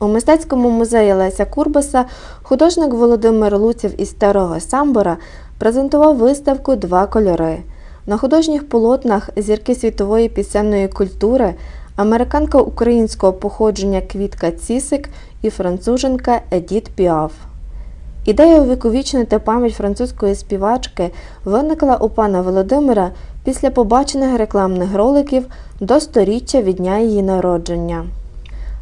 У мистецькому музеї Леся Курбаса художник Володимир Луців із Старого Самбора презентував виставку Два кольори. На художніх полотнах зірки світової пісенної культури, американка українського походження Квітка Цісик і француженка Едіт Піаф. Ідея увіковічнити пам'ять французької співачки виникла у пана Володимира після побачених рекламних роликів до сторіччя від дня її народження.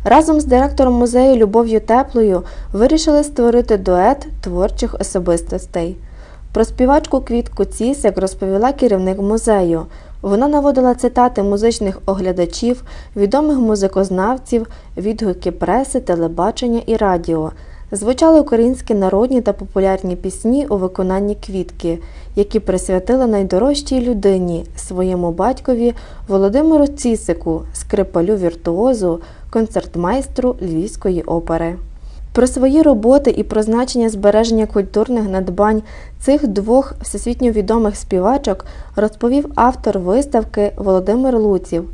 Разом з директором музею Любов'ю Теплою вирішили створити дует творчих особистостей. Про співачку Квітку Цісик розповіла керівник музею. Вона наводила цитати музичних оглядачів, відомих музикознавців, відгуки преси, телебачення і радіо. Звучали українські народні та популярні пісні у виконанні квітки, які присвятили найдорожчій людині, своєму батькові Володимиру Цісику, скрипалю віртуозу, концертмайстру Львівської опери. Про свої роботи і про значення збереження культурних надбань цих двох всесвітньо відомих співачок розповів автор виставки Володимир Луців.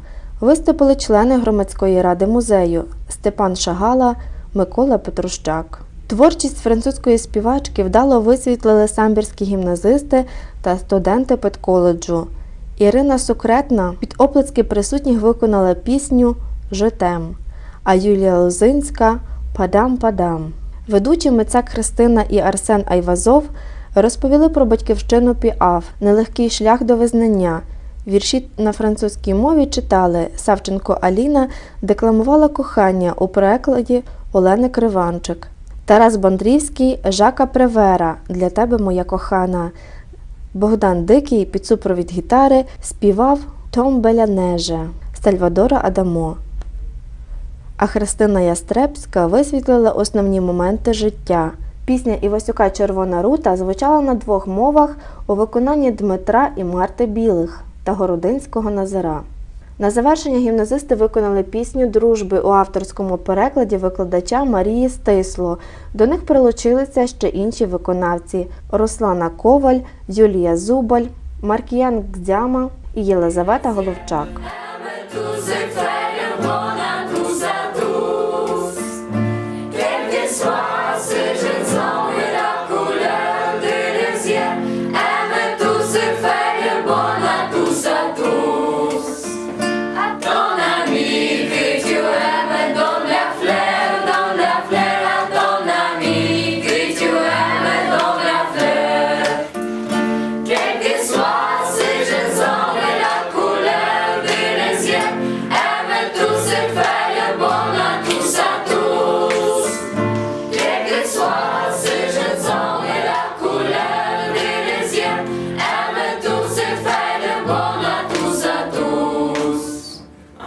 Виступили члени громадської ради музею Степан Шагала, Микола Петрущак. Творчість французької співачки вдало висвітлили самбірські гімназисти та студенти педколеджу. Ірина Сукретна під оплески присутніх виконала пісню Житем, а Юлія Лозинська Падам-падам. Ведучі митця Христина і Арсен Айвазов розповіли про батьківщину Піаф, нелегкий шлях до визнання. Вірші на французькій мові читали Савченко Аліна декламувала кохання у перекладі Олени Криванчик. Тарас Бондрівський Жака Превера Для тебе моя кохана. Богдан Дикий під супровід гітари співав Том Белянеже Сальвадора Адамо. А Христина Ястребська висвітлила основні моменти життя. Пісня Івасюка Червона рута звучала на двох мовах у виконанні Дмитра і Марти Білих та Городинського Назара. На завершення гімназисти виконали пісню дружби у авторському перекладі викладача Марії Стисло. До них прилучилися ще інші виконавці: Руслана Коваль, Юлія Зубаль, Маркіян Гдзяма і Єлизавета Головчак. Christ.